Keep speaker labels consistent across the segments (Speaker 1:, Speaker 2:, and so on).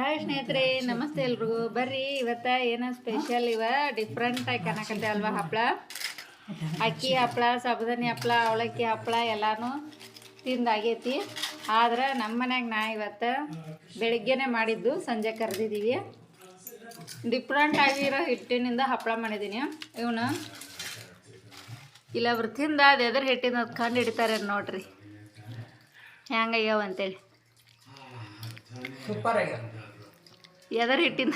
Speaker 1: Hi ಸ್ನೇಹಿತರೆ, ನಮಸ್ತೆ ಎಲ್ರಿಗೂ. ಬರ್ರಿ, ಇವತ್ತ ಏನೋ ಸ್ಪೆಷಲ್ ಇವ ಡಿಫ್ರೆಂಟ್ ಆಗಿ ಕಾಣಕತ್ತೆ ಅಲ್ವಾ ಹಪ್ಪಳ ಅಕ್ಕಿ ಹಪ್ಪಳ ಸಾಬುದಾನಿ ಹಪ್ಪಳ ಅವಲಕ್ಕಿ ಹಪ್ಪಳ ಎಲ್ಲಾನು ತಿಂದಾಗೈತಿ ಆದ್ರೆ ನಮ್ಮ ಮನ್ಯಾಗ ನಾ ಇವತ್ತು ಬೆಳಿಗ್ಗೆನೆ ಮಾಡಿದ್ದು, ಸಂಜೆ ಕರೆದಿದ್ದೀವಿ ಡಿಫ್ರೆಂಟ್ ಆಗಿರೋ ಹಿಟ್ಟಿನಿಂದ ಹಪ್ಪಳ ಮಾಡಿದ್ದೀನಿ ಇವನು ಇಲ್ಲ ತಿಂದ, ಅದು ಎದ್ರ ಹಿಟ್ಟಿನ ಅದು ಕಂಡು ಹಿಡಿತಾರೆ ನೋಡ್ರಿ. ಹೆಂಗಾಗ್ಯಾವ ಅಂತೇಳಿ.
Speaker 2: ಸೂಪರ್ ಆಗಿದೆ
Speaker 1: ಎದರ ಹಿಟ್ಟಿನ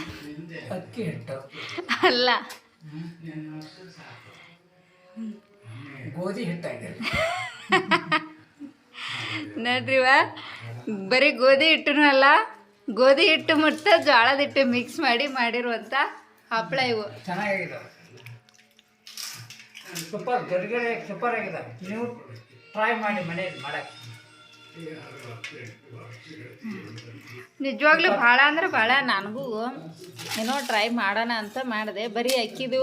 Speaker 2: ಅಕ್ಕಿ ಹಿಟ್ಟು.
Speaker 1: ಅಲ್ಲ.
Speaker 2: ಗೋಧಿ ಹಿಟ್ಟಾಗಿದೆ
Speaker 1: ನೋಡ್ರಿವ? ಬರೀ ಗೋಧಿ ಹಿಟ್ಟನೂ ಅಲ್ಲ ಗೋಧಿ ಹಿಟ್ಟು ಮುಟ್ಟ ಜೋಳದ ಹಿಟ್ಟು ಮಿಕ್ಸ್ ಮಾಡಿ ಮಾಡಿರುವಂಥ ಹಪ್ಪಳ ಇವು.
Speaker 2: ಚೆನ್ನಾಗಿದೆ. ಸೂಪರ್ ಗರಿಗರಿ ಸೂಪರ್ ಆಗಿದೆ. ನೀವು ಟ್ರೈ ಮಾಡಿ ಮನೆಯಲ್ಲಿ ಮಾಡಕ್ಕೆ.
Speaker 1: ನಿಜವಾಗ್ಲೂ ಭಾಳ ಅಂದ್ರೆ ಭಾಳ, ನನಗೂ. ಏನೋ ಟ್ರೈ ಮಾಡೋಣ ಅಂತ ಮಾಡಿದೆ. ಬರೀ ಅಕ್ಕಿದು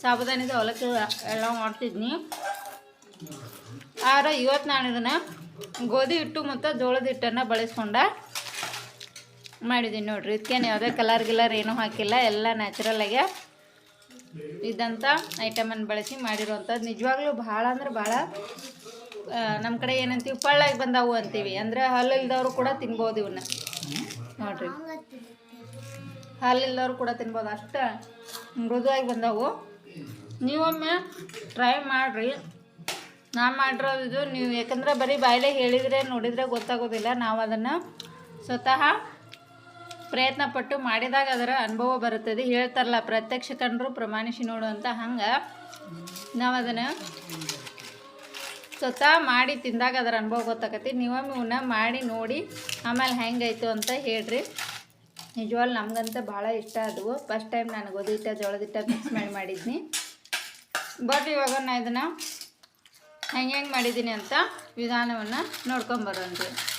Speaker 1: ಸಾಬುದಾನಿದು ಅವಲಕ್ಕಿ ಎಲ್ಲ ಮಾಡ್ತಿದ್ನಿ. ಆದ್ರೆ ಇವತ್ತು ನಾನು ಇದನ್ನು ಗೋಧಿ ಹಿಟ್ಟು ಮತ್ತು ಜೋಳದ ಹಿಟ್ಟನ್ನು ಬಳಸ್ಕೊಂಡ ಮಾಡಿದ್ದೀನಿ ನೋಡ್ರಿ. ಇದಕ್ಕೇನು ಯಾವುದೇ ಕಲರ್ ಗಿಲರ್ ಏನೂ ಹಾಕಿಲ್ಲ. ಎಲ್ಲ ನ್ಯಾಚುರಲಾಗೆ ಇದ್ದಂಥ ಐಟಮನ್ನು ಬಳಸಿ ಮಾಡಿರೋವಂಥದ್ದು ನಿಜವಾಗ್ಲೂ ಭಾಳ ಅಂದ್ರೆ ಭಾಳ ನಮ್ಮ ಕಡೆ ಏನಂತೀವಿ, ಪಳ್ಳಾಗಿ ಬಂದವು ಅಂತೀವಿ. ಅಂದ್ರೆ ಹಲ್ಲಿಲ್ದವರು ಕೂಡ ತಿನ್ಬೋದು ಇವನ್ನ ನೋಡ್ರಿ. ಹಾಲಿಲ್ದವ್ರು ಕೂಡ ತಿನ್ಬೋದು. ಅಷ್ಟು ಮೃದುವಾಗಿ ಬಂದವು. ನೀವೊಮ್ಮೆ ಟ್ರೈ ಮಾಡಿರಿ. ನಾ ಮಾಡಿರೋದು ನೀವು ಯಾಕಂದ್ರೆ ಬರೀ ಬಾಯಲ್ಲೇ ಹೇಳಿದರೆ, ನೋಡಿದರೆ ಗೊತ್ತಾಗೋದಿಲ್ಲ. ನಾವು ಅದನ್ನು ಸ್ವತಃ ಪ್ರಯತ್ನ ಪಟ್ಟು ಮಾಡಿದಾಗ ಅದರ ಅನುಭವ ಬರುತ್ತದೆ. ಹೇಳ್ತಾರಲ್ಲ, ಪ್ರತ್ಯಕ್ಷ ಕಂಡ್ರು ಪ್ರಮಾಣಿಸಿ ನೋಡು ಅಂತ ಹಂಗೆ. ನಾವು ಅದನ್ನು ಸ್ವತಃ ಮಾಡಿ ತಿಂದಾಗ ಅದರ ಅನುಭವ ಗೊತ್ತಾಕತಿ. ನೀವೊಮ್ಮೆ ಮಾಡಿ ನೋಡಿ ಆಮೇಲೆ ಹೆಂಗಾಯ್ತು ಅಂತ ಹೇಳ್ರಿ. ನಿಜವಾಗ್ಲು ನಮಗಂತ ಭಾಳ ಇಷ್ಟ ಅದು. ಫಸ್ಟ್ ಟೈಮ್ ನಾನು ಗೋಧಿ ಹಿಟ್ಟ ಜೋಳದ ಹಿಟ್ಟ ಮಿಕ್ಸ್ ಮಾಡಿ ಮಾಡಿದ್ನಿ. ಬಟ್ ಇವಾಗ ನಾ ಇದನ್ನು ಹೆಂಗೆ ಹೆಂಗೆ ಮಾಡಿದ್ದೀನಿ ಅಂತ ವಿಧಾನವನ್ನು ನೋಡ್ಕೊಂಬರೋಣ್ರಿ
Speaker 3: ಚೈತ್ರವಾಗಲಿ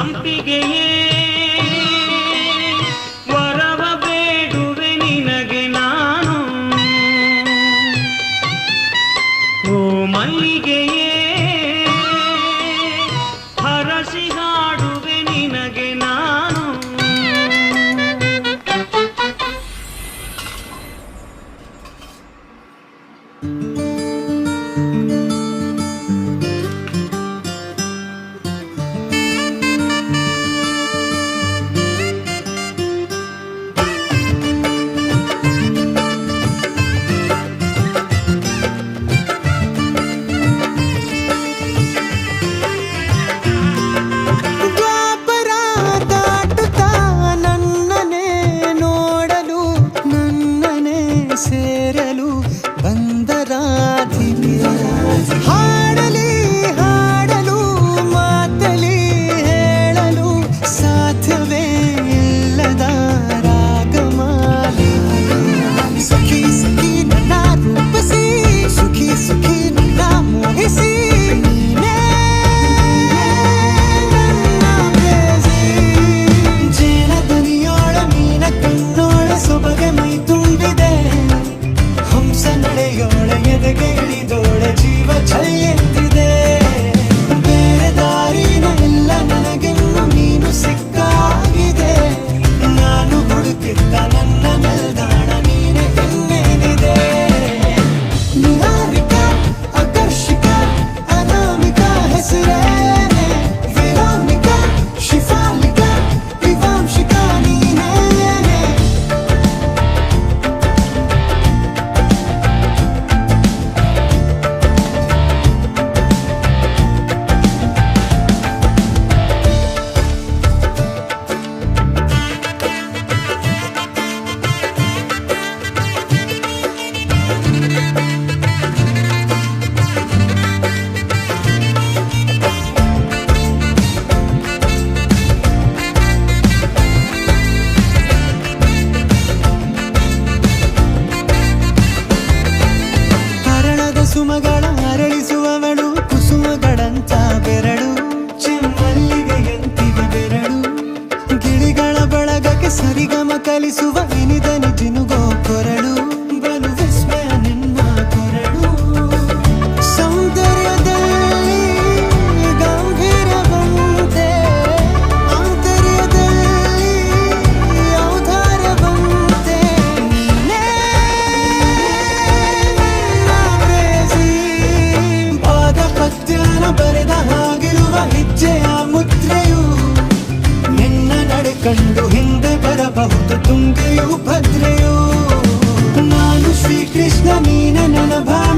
Speaker 4: ಸಂಪಿಗೆಯೇ
Speaker 5: na the bye.